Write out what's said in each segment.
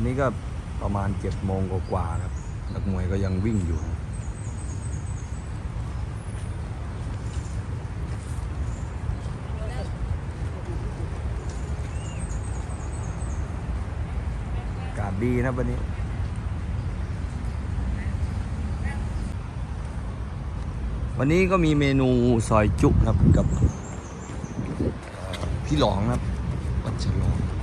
อนนี้ก็ประมาณเจ็ดโมงกว่าๆครับ นักมวยก็ยังวิ่งอยู่กาศดีนะวันนี้วันนี้ก็มีเมนูซอยจุครับกับพี่หลองครับวัชรอง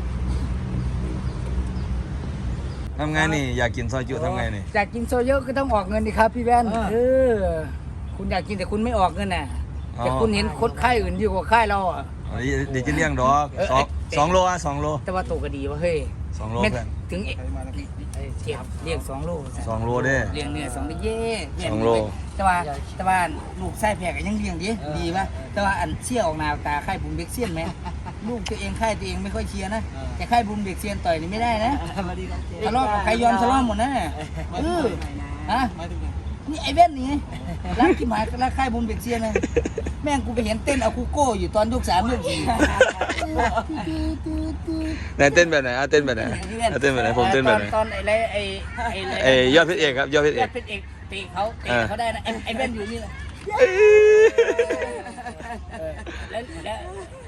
ทำไงนี่อยากกินซอยจุทำไงนี่อยากกินโซเยอะก็ต้องออกเงินดิครับ พี่แว่นเออเออคุณอยากกินแต่คุณไม่ออกเงินน่ะอ๋อแต่คุณเห็นคนค่ายอื่นดีกว่าค่ายเราอะอันนี้เดี๋ยวจะเลี้ยงดอกเออสองเอ๊ะสองโลอะสองโลแต่ว่าตกก็ดีวะเฮ้ยสองโลแม่เพื่อนถึงเอ๊ะเอ้ยเทียบเรียกสองโลสองโลเด้เรียงเนี่ยสองเย่เย่สองโลแต่ว่าแต่ว่าลูกไส้แพรก็ยังเลี้ยงดีดีป่ะแต่ว่าอันเชี่ยออกหนาตาค่ายบุญเบกเซียนไหม ลูกตัวเองค่ายตัวเองไม่ค่อยเชียร์นะแต่ค่ายบุญเบกเซียนต่อยนี่ไม่ได้นะทะเลาะกับใครยอมทะเลาะหมดนะเออฮะนี่ไอ้เว้นนี่ร้านกิมหายร้านค่ายบุญเบกเซียนนะแม่งกูไปเห็นเต้นเอาคูโก้อยู่ตอนยกสามยกสี่ไหนเต้นแบบไหนอะเต้นแบบไหนอะเต้นแบบไหนผมเต้นแบบไหนตอนไอ้ไรไอ้ไอ้เอ้ยยอดเพชรเอกครับยอดเพชรเอยอกดเพชรเอกตีเขาตีเขาได้นะไอ้ไอ้เว้นอยู่นี่นะเออ และและ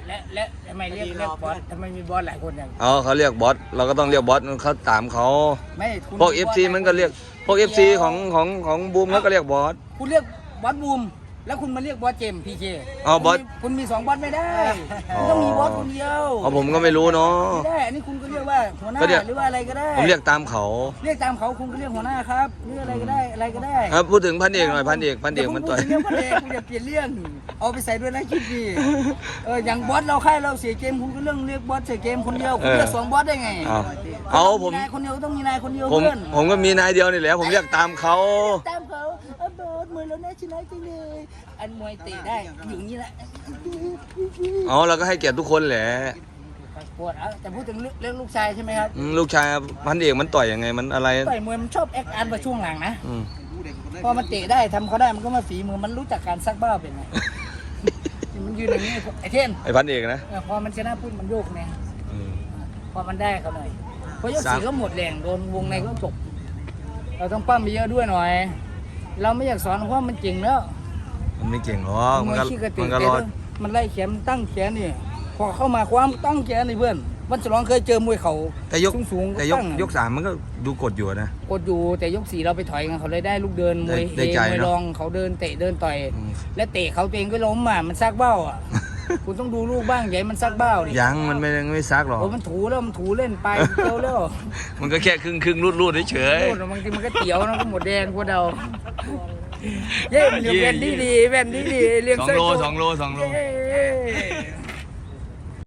และแล้วทำไมเรียกเรียกบอสทำไมมีบอสหลายคนอย่างเอาเขาเรียกบอสเราก็ต้องเรียกบอสเขาตามเขาไม่คุณพวก FC มันก็เรียกพวก FC ของของของบูมเขาก็เรียกบอสคุณเรียกบอสบูม แล้วคุณมาเรียกบอสเจมพีเคอ๋อบอส คุณมีสองบอสไม่ได้อ๋อคุณต้องมีบอสคนเดียวเอาผมก็ไม่รู้เนาะ ไม่ได้อันนี้คุณก็เรียกว่าหัวหน้าก็เรียก หรือว่าอะไรก็ได้ผมเรียกตามเขาเรียกตามเขาคุณก็เรียกหัวหน้าครับเรียกอะไรก็ได้อะไรก็ได้ครับพูดถึงพันเอกหน่อยพันเอกพันเอกมันต่อย เดี๋วคุณพูดถึงเรื่องพันเอกคุณอย่าเปลี่ยนเรื่องเอาไปใส่ด้วยนะคิดดีเอออย่างบอสเราค่ายเราเสียเกมคุณก็เรื่องเรียกบอสเสียเกมคนเดียวคุณเรียกสองบอสได้ไงเอาเอาผม นายคนเดียวต้องมีนายคนเดียวผมเพื่อนผมก็มีนายเดียวนี่แหละผมเรียกตามเขา ตาม เขาเออเบิร์ดมือแล้วนะชนะจริงเลยอันมวยเตะได้อยู่อย่างนี้แหละเอาเราก็ให้เกียรติทุกคนแหละปวดเอาแต่พูดถึงเรื่องเรื่องลูกชายใช่ไหมครับอืมลูกชายพันเอกมันต่อยยังไงมันอะไรต่อยมวยมันชอบแอคอาร์ตมาช่วงหลังนะอืมพอมันเตะได้ทำเขาได้มันก็มาฝีมือมันรู้จักการซักบ้าเป็นไงมันยืนอย่างนี้ไอ้เทนไอ้พันเอกนะเออพอมันชนะปุ๊บมันโยกเนี่ยอืมพอมันได้เขาหน่อยพอยกสามสี่ก็หมดแรงโดนวงในก็จบเราต้องปั้มไปเยอะด้วยหน่อย เราไม่อยากสอนเพราะมันเก่งแล้วมันไม่เก่งหรอกมันก็ขี้กระติมันกก็แต่รอเรื่องมันไล่แขนมันตั้งแขนนี่พอเข้ามาความตั้งแขนนี่เพื่อนวันฉลองเคยเจอมวยเขาแต่ยกสูงๆแต่ยกตั้งยกสามมันก็ดูกดอยู่นะกดอยู่แต่ยกสี่เราไปถอยกันเขาเลยได้ลูกเดินมวยได้เฮใจมวยเนอะรองเขาเดินเตะเดินต่อยอืมและเตะเขาตัวเองก็ล้มอะมันซักเบ้าอะคุณต้องดูลูกบ้างอย่าใหญ่มันซักเบ้าดิยังมันไม่ไม่ซักหรอกโอ้มันถูแล้วมันถูเล่นไปเกียวแล้วมันก็แค่ครึ่งครึ่งรูดรูดเฉยโอ้บางทีมันก็เตี๋ยวนะก็หมดแดงพวกเรา เย้มันเรียกแว่นดีดีๆแว่นดีดีๆเรียกสองเส้นโลตัวสองโลสองโล เย้